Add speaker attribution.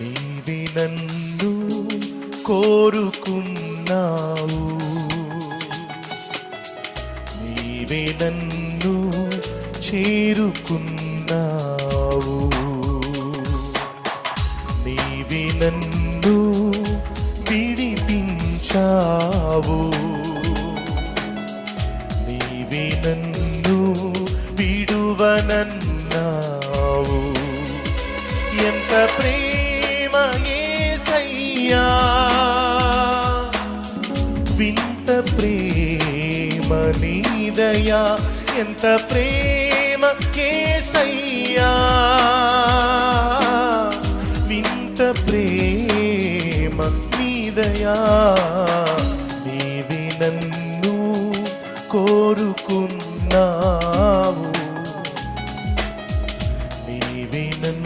Speaker 1: నీవి నన్ను కోరుకున్నావు. నీవి నన్ను చేరుకున్నావు. నీవి నన్ను విడిపించావు. నీవి నన్ను విడువనన్నావు. ఎంత ప్రేమ వింత ప్రేమ నీదయా ఎంత ప్రేమ కేసయ్యా. వింత ప్రేమ నీదయా నీది నన్ను కోరుకున్నావు. నీవి నన్ను